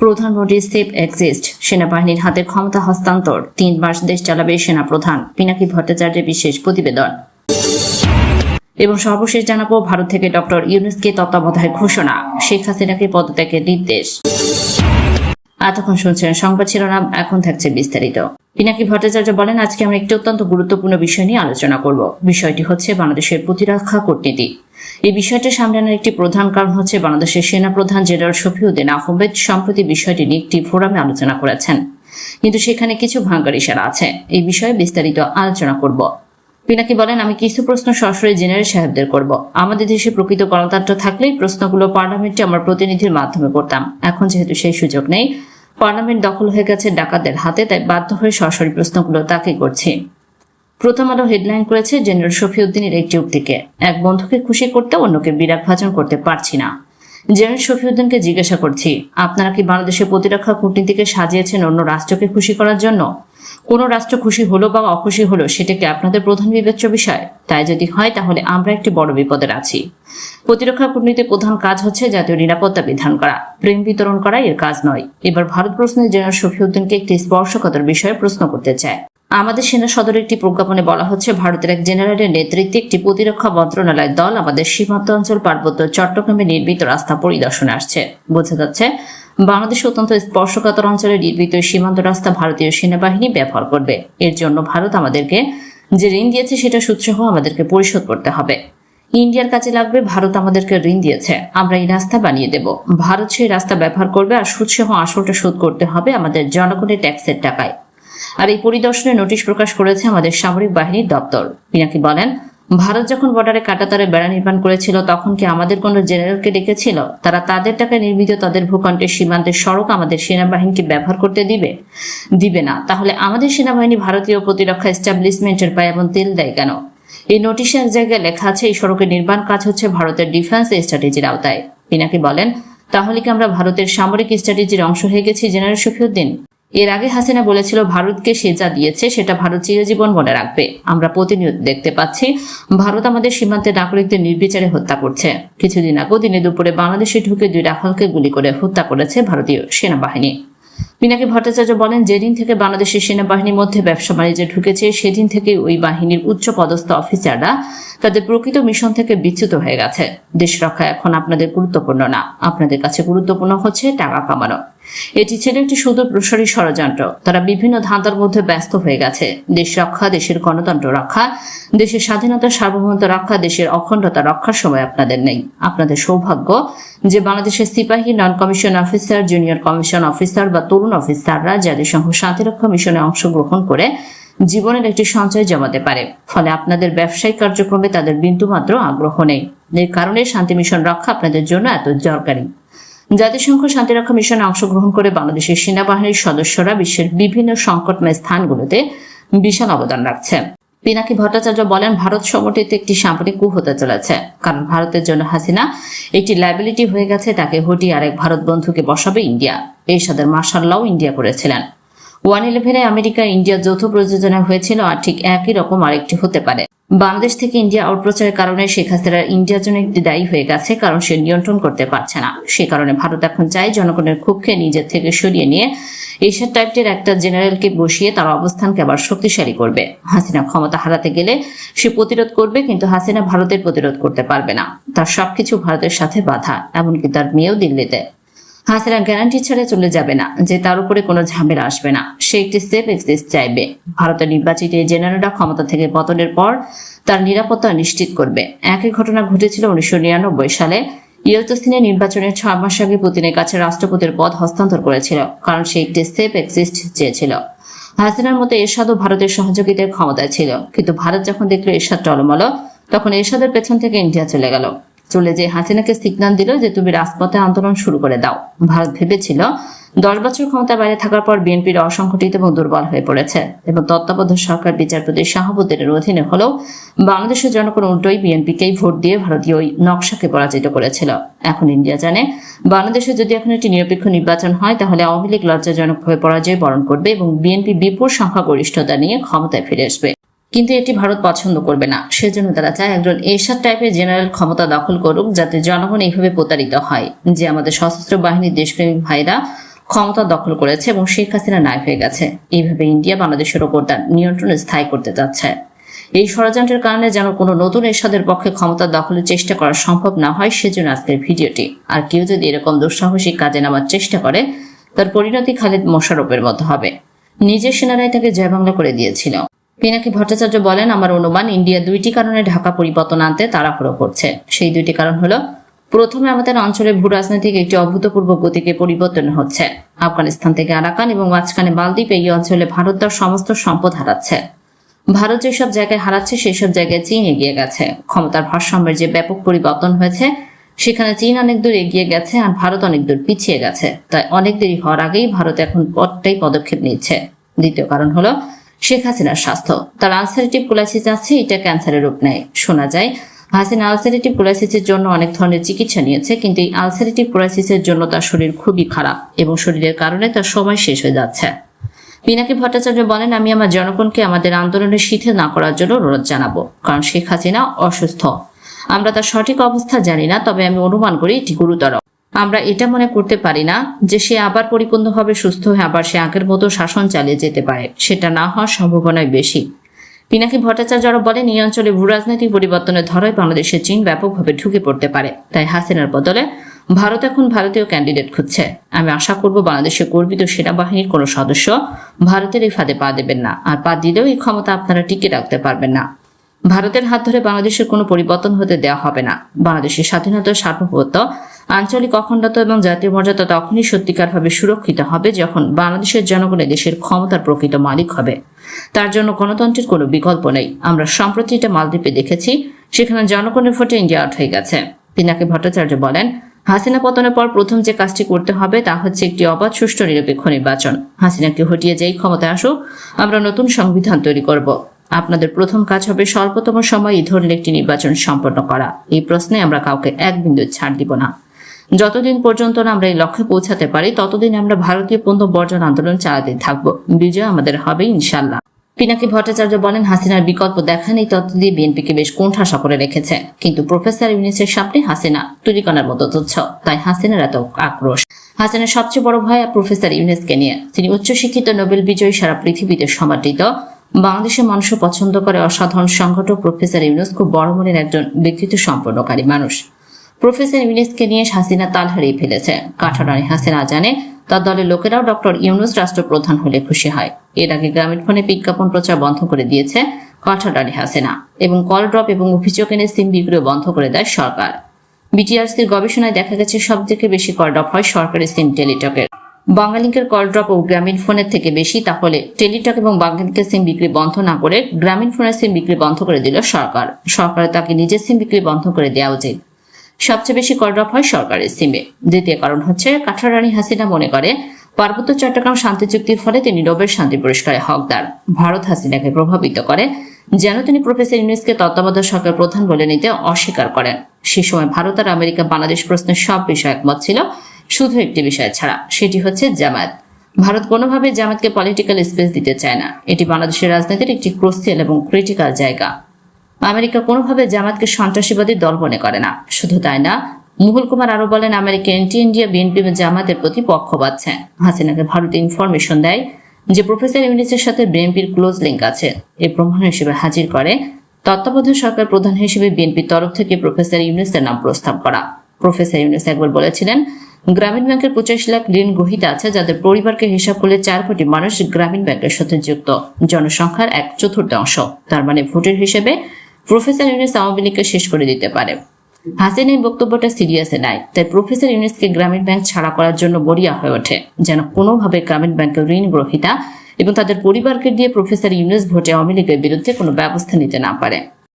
প্রধানমন্ত্রী safe exist. সেনাবাহিনীর হাতে ক্ষমতা হস্তান্তর। তিন মাস দেশ চালাবে সেনা প্রধান পিনাকি ভট্টাচার্যের বিশেষ প্রতিবেদন। এবং সর্বশেষ জানাব ভারত থেকে ডক্টর ইউনুসকে তত্ত্বাবধায়ক ঘোষণা। শেখ হাসিনাকে পদত্যাগের নির্দেশ। এতক্ষণ শুনছেন সংবাদ শিরোনাম, এখন থাকছে বিস্তারিত। পিনাকি ভট্টাচার্য বলেন, আজকে আমরা একটি অত্যন্ত গুরুত্বপূর্ণ বিষয় নিয়ে আলোচনা করব। বিষয়টি হচ্ছে বাংলাদেশের প্রতিরক্ষা কূটনীতি। এই বিষয়টি সামনে আনার একটি প্রধান কারণ হচ্ছে বাংলাদেশের সেনা প্রধান জেনারেল শফিউদ্দিন আহমেদ সম্প্রতি বিষয়টি নিয়ে একটি ফোরামে আলোচনা করেছেন। কিন্তু সেখানে কিছু ভাঙ্গার ইশারা আছে। এই বিষয়ে বিস্তারিত আলোচনা করব। পিনাকি বলেন, আমি কিছু প্রশ্ন সরাসরি জেনারেল সাহেবদের করব। আমাদের দেশে প্রকৃত গণতন্ত্র থাকলেই প্রশ্নগুলো পার্লামেন্টে আমার প্রতিনিধির মাধ্যমে করতাম। এখন যেহেতু সেই সুযোগ নেই, পার্লামেন্ট দখল হয়ে গেছে ডাকাতদের হাতে, তাই বাধ্য হয়ে সরাসরি প্রশ্নগুলো তাকে করছি। প্রথম আলো হেডলাইন করেছে জেনারেল শফিউদ্দিনের একটি উক্তিকে এক বন্ধুকে খুশি করতে অন্যকে বিরাট ভাজন করতে পারছি না। জেনারেল শফিউদ্দিনকে জিজ্ঞাসা করছি, আপনারা কি বাংলাদেশের প্রতিরক্ষা কূটনীতিকে সাজিয়েছেন অন্য রাষ্ট্রকে খুশি করার জন্য? কোনো রাষ্ট্র খুশি হলো বা অখুশি হলো সেটা কি আপনাদের প্রধান বিবেচ্য বিষয়? তাই যদি হয় তাহলে আমরা একটি বড় বিপদের আছি। প্রতিরক্ষা কূটনীতির প্রধান কাজ হচ্ছে জাতীয় নিরাপত্তা বিধান করা। প্রেম বিতরণ করা এর কাজ নয়। এবার ভারত প্রশ্নে জেনারেল শফিউদ্দিনকে একটি স্পর্শকতার বিষয়ে প্রশ্ন করতে চায়। আমাদের সেনা সদরের একটি প্রজ্ঞাপনে বলা হচ্ছে, ভারতের এক জেনারেলের নেতৃত্বে একটি প্রতিরক্ষা মন্ত্রণালয়ের দল আমাদের সীমান্ত অঞ্চল পার্বত্য চট্টগ্রামে নির্মিত রাস্তা পরিদর্শনে আসছে। বোঝা যাচ্ছে, বাংলাদেশ অত্যন্ত স্পর্শকাতর অঞ্চলে নির্মিত সীমান্ত রাস্তা ভারতীয় সেনাবাহিনী ব্যবহার করবে। এর জন্য ভারত আমাদেরকে যে ঋণ দিয়েছে সেটা সুদসহ আমাদেরকে পরিশোধ করতে হবে। ইন্ডিয়ার কাছে লাগবে, ভারত আমাদেরকে ঋণ দিয়েছে, আমরা এই রাস্তা বানিয়ে দেব। ভারত সেই রাস্তা ব্যবহার করবে আর সুদসহ আসলটা শোধ করতে হবে আমাদের জনগণের ট্যাক্সের টাকায়। আর এই পরিদর্শনে নোটিশ প্রকাশ করেছে আমাদের সামরিক বাহিনীর দপ্তর। পিনাকি বলেন, ভারত যখন বর্ডারে কাটাতারে বেড়া নির্মাণ করেছিল, তখন কি আমাদের কোনো জেনারেলকে ডেকেছিল? তারা তাদের টাকায় নির্মিত তাদের ভূখণ্ডের সীমান্তের সড়ক আমাদের সেনাবাহিনীকে ব্যবহার করতে দিবে? দিবে না। তাহলে আমাদের সেনাবাহিনী ভারতীয় প্রতিরক্ষা এস্টাবলিশমেন্টের পায়ে এমন তেল দেয় কেন? এই নোটিশে এক জায়গায় লেখা আছে, এই সড়কের নির্মাণ কাজ হচ্ছে ভারতের ডিফেন্স স্ট্র্যাটেজির আওতায়। পিনাকি বলেন, তাহলে কি আমরা ভারতের সামরিক স্ট্র্যাটেজির অংশ হয়ে গেছি জেনারেল শফিউদ্দিন? এর আগে হাসিনা বলেছিল ভারতকে সে যা দিয়েছে, সেটা ভারত চিরজীবন মনে রাখবে। আমরা প্রতিনিয়ত দেখতে পাচ্ছি, ভারত আমাদের সীমান্তে নাগরিকদের নির্বিচারে হত্যা করছে। কিছুদিন আগেও দিনে দুপুরে বাংলাদেশে ঢুকে দুই রাখালকে গুলি করে হত্যা করেছে ভারতীয় সেনাবাহিনী। পিনাকি ভট্টাচার্য বলেন, যেদিন থেকে বাংলাদেশের সেনাবাহিনীর মধ্যে ব্যবসা বাণিজ্যে ঢুকেছে, সেদিন থেকে ওই বাহিনীর উচ্চ পদস্থ অফিসাররা তাদের প্রকৃত মিশন থেকে বিচ্যুত হয়ে গেছে। দেশ রক্ষা এখন আপনাদের গুরুত্বপূর্ণ না। আপনাদের কাছে গুরুত্বপূর্ণ হচ্ছে টাকা কামানো। এটি ছিল একটি সুদূর প্রসারী ষড়যন্ত্র। তারা বিভিন্ন ধাঁধার মধ্যে ব্যস্ত হয়ে গেছে। দেশ রক্ষা, দেশের গণতন্ত্র রক্ষা, দেশের স্বাধীনতা, সার্বভৌমত্ব রক্ষা, দেশের অখণ্ডতা রক্ষার সময় আপনাদের নেই। আপনাদের সৌভাগ্য যে বাংলাদেশের সিপাহী non commission officer junior commission officer বা তরুণ অফিসাররা জাতিসংঘ শান্তিরক্ষা মিশনে অংশগ্রহণ করে জীবনের একটি সঞ্চয় জমাতে পারে। ফলে আপনাদের ব্যবসায়িক কার্যক্রমে তাদের বিন্দুমাত্র আগ্রহ নেই। এর কারণে শান্তি মিশন রক্ষা আপনাদের জন্য এত দরকারি। জাতিসংঘ শান্তিরক্ষা মিশনে অংশগ্রহণ করে বাংলাদেশের সেনাবাহিনীর সদস্যরা বিশ্বের বিভিন্ন সংকটময় স্থানগুলোতে বিশাল অবদান রাখছে। পিনাকি ভট্টাচার্য বলেন, ভারত সমর্থিত একটি সাম্প্রতিক কু হতে চলেছে, কারণ ভারতের জন্য হাসিনা একটি লাইবিলিটি হয়ে গেছে, তাকে হটিয়ে আরেক ভারত বন্ধুকে বসাবে ইন্ডিয়া। এই সাদের মার্শাল্লাও ইন্ডিয়া করেছিলেন। ওয়ান ইলেভেনে আমেরিকা ইন্ডিয়া যৌথ প্রযোজনা হয়েছিল আর ঠিক একই রকম আরেকটি হতে পারে। বাংলাদেশ থেকে ইন্ডিয়া আউটপ্রচারের কারণে শেখ হাসিনার ইন্ডিয়ার জন্য একটি দায়ী হয়ে গেছে, কারণ সে নিয়ন্ত্রণ করতে পারছে না। সে কারণে ভারত এখন চায় জনগণের ক্ষোভকে নিজের থেকে সরিয়ে নিয়ে এশিয়ার টাইপটির একটা জেনারেলকে বসিয়ে তার অবস্থানকে আবার শক্তিশালী করবে। হাসিনা ক্ষমতা হারাতে গেলে সে প্রতিরোধ করবে, কিন্তু হাসিনা ভারতের প্রতিরোধ করতে পারবে না। তার সবকিছু ভারতের সাথে বাধা, এমনকি তার মেয়েও দিল্লিতে। হাসিনা গ্যারান্টি ছেড়ে চলে যাবে না, যে তার উপরে কোনো ঝামেলা আসবে না। সে একটি সেফ এক্সিস্ট চাইবে। ভারতের নির্বাচিত জেনারেলরা ক্ষমতা থেকে পতনের পর তার নিরাপত্তা নিশ্চিত করবে। একই ঘটনা ঘটেছিল উনিশশো নিরানব্বই সালে। ইয়েলতসিনে নির্বাচনের ছয় মাস আগে পুতিনের কাছে রাষ্ট্রপতির পদ হস্তান্তর করেছিল, কারণ সে একটি সেফ এক্সিস্ট চেয়েছিল। হাসিনার মতো এরশাদও ভারতের সহযোগিতার ক্ষমতায় ছিল, কিন্তু ভারত যখন দেখল এরশাদ টলমল, তখন এরশাদের পেছন থেকে ইন্ডিয়া চলে গেল। চলে যে হাসিনাকে সিগন্যাল দিল যে তুমি রাজপথে আন্দোলন শুরু করে দাও। ভারত ভেবেছিল দশ বছর ক্ষমতা বাইরে থাকার পর বিএনপির অসংগঠিত এবং দুর্বল হয়ে পড়েছে এবং তত্ত্বাবধায়ক সরকার বিচারপতি শাহাবুদ্দিনের অধীনে হলেও বাংলাদেশের জনগণ উল্টোই বিএনপিকেই ভোট দিয়ে ভারতীয় ওই নকশাকে পরাজিত করেছিল। এখন ইন্ডিয়া জানে বাংলাদেশে যদি এখন একটি নিরপেক্ষ নির্বাচন হয়, তাহলে আওয়ামী লীগ লজ্জাজনকভাবে পরাজয় বরণ করবে এবং বিএনপি বিপুল সংখ্যাগরিষ্ঠতা নিয়ে ক্ষমতায় ফিরে আসবে। কিন্তু এটি ভারত পছন্দ করবে না। সেজন্য তারা চায় একজন এরশাদ টাইপের জেনারেল ক্ষমতা দখল করুক, যাতে জনগণ এইভাবে প্রতারিত হয়। যে আমাদের সশস্ত্র বাহিনীর দেশপ্রেমিক ভাইরা ক্ষমতা দখল করেছে এবং শেখ হাসিনা নায়ক হয়ে গেছে। এইভাবে ইন্ডিয়া বাংলাদেশের ওপর তার নিয়ন্ত্রণ স্থায়ী করতে যাচ্ছে এই ষড়যন্ত্রের কারণে যেন কোনো নতুন এরশাদের পক্ষে ক্ষমতা দখলের চেষ্টা করা সম্ভব না হয়, সেজন্য আজকের ভিডিওটি। আর কেউ যদি এরকম দুঃসাহসিক কাজে নামার চেষ্টা করে, তার পরিণতি খালিদ মোশারফের মতো হবে। নিজের সেনারাই তাকে জয় বাংলা করে দিয়েছিল। পিনাকি ভট্টাচার্য বলেন, আমার অনুমান, ইন্ডিয়া দুইটি কারণে ঢাকা পরিবর্তন আনতে তাড়াহুড়ো করছে। সেই দুইটি কারণ হলো, প্রথমে আমাদের অঞ্চলে ভূ রাজনৈতিক একটি অভূতপূর্ব গতিকে পরিবর্তন হচ্ছে। আফগানিস্তান থেকে আরাকান এবং মাঝখানে মালদ্বীপ এই অঞ্চলে ভারত তার সমস্ত সম্পদ হারাচ্ছে। ভারত যেসব জায়গায় হারাচ্ছে, সেসব জায়গায় চীন এগিয়ে গেছে। ক্ষমতার ভারসাম্যের যে ব্যাপক পরিবর্তন হয়েছে, সেখানে চীন অনেক দূর এগিয়ে গেছে আর ভারত অনেক দূর পিছিয়ে গেছে। তাই অনেক দেরি হওয়ার আগেই ভারত এখন পরটাই পদক্ষেপ নিচ্ছে। দ্বিতীয় কারণ হলো শেখ হাসিনার স্বাস্থ্য। তার আলসারেটিভ কোলাইসিস আছে, এটা ক্যান্সারের রূপ নেয়। শোনা যায়, হাসিনা আলসারেটিভ কোলাইসিসের জন্য অনেক ধরনের চিকিৎসা নিয়েছে, কিন্তু এই আলসারেটিভ কোলাইসিসের জন্য তার শরীর খুবই খারাপ এবং শরীরের কারণে তার সময় শেষ হয়ে যাচ্ছে। পিনাকি ভট্টাচার্য বলেন, আমি আমার জনগণকে আমাদের আন্দোলনের শিথিল না করার জন্য অনুরোধ জানাব, কারণ শেখ হাসিনা অসুস্থ। আমরা তার সঠিক অবস্থা জানি না, তবে আমি অনুমান করি এটি গুরুতর। আমরা এটা মনে করতে পারি না যে সে আবার পরিপূর্ণভাবে সুস্থ হয়ে আবার সে আগের মতো শাসন চালিয়ে যেতে পারে। সেটা না হওয়ার সম্ভাবনাই বেশি। পিনাকি ভট্টাচার্য বলেন, এই অঞ্চলে ভূ রাজনৈতিক পরিবর্তনের ধরায় বাংলাদেশে চীন ব্যাপকভাবে ঢুকে পড়তে পারে। তাই হাসিনার বদলে ভারত এখন ভারতীয় ক্যান্ডিডেট খুঁজছে। আমি আশা করব বাংলাদেশের গর্বিত সেনাবাহিনীর কোনো সদস্য ভারতের এই ফাঁদে পা দেবেন না। আর পা দিলেও এই ক্ষমতা আপনারা টিকে রাখতে পারবেন না। ভারতের হাত ধরে বাংলাদেশের কোনো পরিবর্তন হতে দেওয়া হবে না। বাংলাদেশের স্বাধীনতা সার্বভৌমত্ব আঞ্চলিক অখণ্ডতা এবং জাতীয় মর্যাদা তখনই সত্যিকারভাবে সুরক্ষিত হবে যখন বাংলাদেশের জনগণ দেশের ক্ষমতার প্রকৃত মালিক হবে। তার জন্য গণতন্ত্রের কোনো বিকল্প নেই। আমরা সম্প্রতি এটা মালদ্বীপে দেখেছি, সেখানে জনগণের ভোটে ইন্ডিয়া আউট হয়ে গেছে। পিনাকি ভট্টাচার্য বলেন, হাসিনা পতনের পর প্রথম যে কাজটি করতে হবে তা হচ্ছে একটি অবাধ, সুষ্ঠু, নিরপেক্ষ নির্বাচন। হাসিনাকে হটিয়ে যেই ক্ষমতায় আসুক, আমরা নতুন সংবিধান তৈরি করব। আপনাদের প্রথম কাজ হবে স্বল্পতম সময় এই ধরনের একটি নির্বাচন সম্পন্ন করা। এই প্রশ্নে আমরা কাউকে এক বিন্দু ছাড় দিব না। যতদিন পর্যন্ত না আমরা এই লক্ষ্যে পৌঁছাতে পারি, ততদিন আমরা ভারতীয় পণ্য বর্জন আন্দোলন চালাতে থাকব। বিজয় আমাদের হবে ইনশাল্লাহ পিনাকি ভট্টাচার্য বলেন, হাসিনার বিকল্প দেখা নেই তত দিয়ে বিএনপিকে বেশ কোণঠাসা করে রেখেছে। কিন্তু প্রফেসর ইউনিসের সামনে হাসিনা তুলিকণার মতো তুচ্ছ তাই হাসিনার এত আক্রোশ। হাসিনার সবচেয়ে বড় ভয় প্রফেসর ইউনেসকে নিয়ে। তিনি উচ্চশিক্ষিত নোবেল বিজয়ী সারা পৃথিবীতে সমাদৃত। বাংলাদেশের মানুষও পছন্দ করে অসাধারণ সংগঠক প্রফেসর ইউনুস, খুব বড় মনের একজন ব্যক্তিত্ব সম্পন্নকারী মানুষ। প্রফেসর ইউনুসকে নিয়ে হাসিনা তাল হারিয়ে ফেলেছে। কাঠারানি হাসিনা জানে, তার দলের লোকেরাও ডক্টর ইউনুস রাষ্ট্রপ্রধান হলে খুশি হয়। এর আগে গ্রামীণ ফোনে বিজ্ঞাপন প্রচার বন্ধ করে দিয়েছে কাঠারানি হাসিনা এবং কল ড্রপ এবং অভিযোগ এনে সিম বিক্রিও বন্ধ করে দেয় সরকার। বিটিআরসির গবেষণায় দেখা গেছে সব থেকে বেশি কল ড্রপ হয় সরকারি সিম টেলিটকের। বাঙালিকের কল ড্রপ ও গ্রামীণ ফোনের থেকে বেশি, তাহলে টেলিটক এবং বাঙালিকের সিম বিক্রি বন্ধ না করে গ্রামীণ ফোনের সিম বিক্রি বন্ধ করে দিল সরকার। সরকারের তাকে নিজের সিম বিক্রি বন্ধ করে দেওয়া উচিত। সবচেয়ে বেশি কল ড্রপ হয় সরকারের সিমে। দ্বিতীয় কারণ হচ্ছে, কাঠারানী হাসিনা মনে করে, পার্বত্য চট্টগ্রাম শান্তি চুক্তির ফলে তিনি নোবেল শান্তি পুরস্কারের হকদার। ভারত হাসিনাকে প্রভাবিত করে, যেন তিনি প্রফেসর ইউনিসকে তত্ত্বাবধায়ক সরকার প্রধান বলে নিতে অস্বীকার করেন। সে সময় ভারত আর আমেরিকা বাংলাদেশ প্রশ্নের সব বিষয়ে একমত ছিল, শুধু একটি বিষয় ছাড়া, সেটি হচ্ছে জামায়াত। ভারত কোনোভাবে জামাতকে পলিটিক্যাল স্পেস দিতে চায় না। এটি বাংলাদেশের রাজনীতির একটি ক্রোসিয়াল এবং ক্রিটিক্যাল জায়গা। আমেরিকা কোনোভাবে জামাতকে সন্ত্রাসীবাদী দল মনে করে না। শুধু তাই না, মুহুল কুমার আরও বলেন, আমেরিকা এন্টি ইন্ডিয়া বিএনপি জামাতের প্রতি পক্ষ পাচ্ছে হাসিনাকে ভারত ইনফরমেশন দেয় যে প্রফেসর ইউনিসের সাথে বিএনপির ক্লোজ লিঙ্ক আছে। এই প্রমাণ হিসেবে হাজির করে, তত্ত্বাবধায়ক সরকার প্রধান হিসেবে বিএনপির তরফ থেকে প্রফেসর ইউনিসের নাম প্রস্তাব করা। প্রফেসর ইউনিস একবার বলেছিলেন, গ্রামীণ ব্যাংকের পঁচাশ লাখ ঋণ গ্রহীতা আছে, যাদের পরিবারকে হিসাব করলে চার কোটি মানুষ গ্রামীণ ব্যাংকের সাথে যুক্ত। জনসংখ্যার এক চতুর্থাংশ। তার মানে ভোটের হিসেবে প্রফেসর ইউনিস আওয়ামী লীগকে শেষ করে দিতে পারে। হাসিনের বক্তব্যটা সিরিয়াসে নেয় তাই প্রফেসর ইউনিসকে গ্রামীণ ব্যাংক ছাড়া করার জন্য বরিয়া হয়ে ওঠে, যেন কোনোভাবে গ্রামীণ ব্যাংকের ঋণ গ্রহিতা এবং তাদের পরিবারকে দিয়ে প্রফেসর ইউনিস ভোটে আওয়ামী লীগের বিরুদ্ধে কোনো ব্যবস্থা নিতে না পারে।